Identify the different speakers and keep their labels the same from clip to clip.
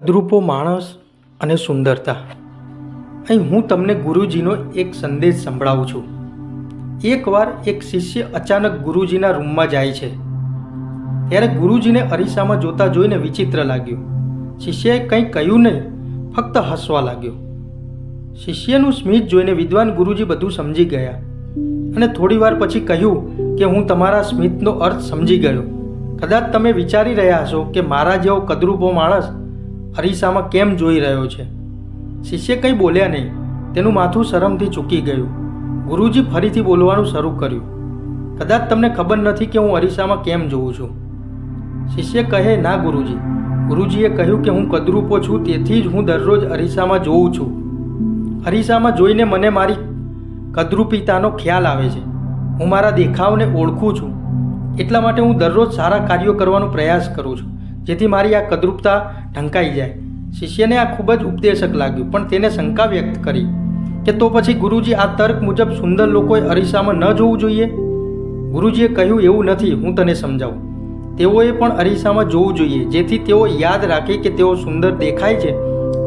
Speaker 1: દ્રુપો માણસ અને સુંદરતા. અહીં હું તમને ગુરુજીનો એક સંદેશ સંભળાવું છું. એકવાર એક શિષ્ય અચાનક ગુરુજીના રૂમમાં જાય છે. ત્યારે ગુરુજીને અરીસામાં જોતા જોઈને વિચિત્ર લાગ્યું. શિષ્યએ કંઈ કહ્યું નહીં, ફક્ત હસવા લાગ્યો. શિષ્યનું સ્મિત જોઈને વિદ્વાન ગુરુજી બધું સમજી ગયા અને થોડીવાર પછી કહ્યું કે હું તમારા સ્મિતનો અર્થ સમજી ગયો. કદાચ તમે વિચારી રહ્યા હશો કે મારા જેવો કદરૂપો માણસ અરીસામાં કેમ જોઈ રહ્યો છે? શિષ્ય કંઈ બોલ્યા નહીં. તેનું માથું શરમથી ચૂકી ગયું. ગુરુજી ફરીથી બોલવાનું શરૂ કર્યું. કદાચ તમને ખબર નથી કે હું અરીસામાં કેમ જોઉં છું. શિષ્ય કહે, ના ગુરુજી. ગુરુજીએ કહ્યું કે હું કદરૂપો છું, તેથી જ હું દરરોજ અરીસામાં જોઉં છું. અરીસામાં જોઈને મને મારી કદરૂપિતાનો ખ્યાલ આવે છે. હું મારા દેખાવને ઓળખું છું. એટલા માટે હું દરરોજ સારા કાર્યો કરવાનો પ્રયાસ કરું છું. જેથી મારી આ કદરૂપતા ઢંકાઈ જાય. શિષ્યને આ ખૂબ જ ઉપદેશક લાગ્યું, પણ તેને શંકા વ્યક્ત કરી કે તો પછી ગુરુજી આ તર્ક મુજબ સુંદર લોકોએ અરીસામાં ન જોવું જોઈએ? ગુરુજીએ કહ્યું, એવું નથી, હું તને સમજાવું. તેઓએ પણ અરીસામાં જોવું જોઈએ, જેથી તેઓ યાદ રાખે કે તેઓ સુંદર દેખાય છે,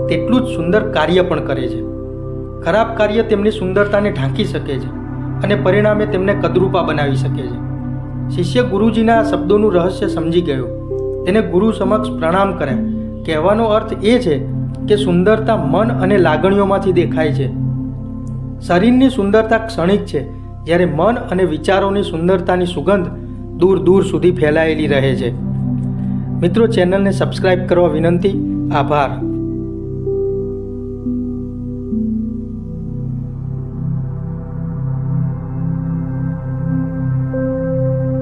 Speaker 1: તેટલું જ સુંદર કાર્ય પણ કરે છે. ખરાબ કાર્ય તેમની સુંદરતાને ઢાંકી શકે છે અને પરિણામે તેમને કદરૂપા બનાવી શકે છે. શિષ્ય ગુરુજીના શબ્દોનું રહસ્ય સમજી ગયો. તેને ગુરુ સમક્ષ પ્રણામ કરે. કહેવાનો અર્થ એ છે કે સુંદરતા મન અને લાગણીઓમાંથી દેખાય છે. શરીરની સુંદરતા ક્ષણિક છે, જ્યારે મન અને વિચારોની સુંદરતાની સુગંધ દૂર દૂર સુધી ફેલાયેલી રહે છે. મિત્રો, ચેનલને સબસ્ક્રાઈબ કરવા વિનંતી. આભાર.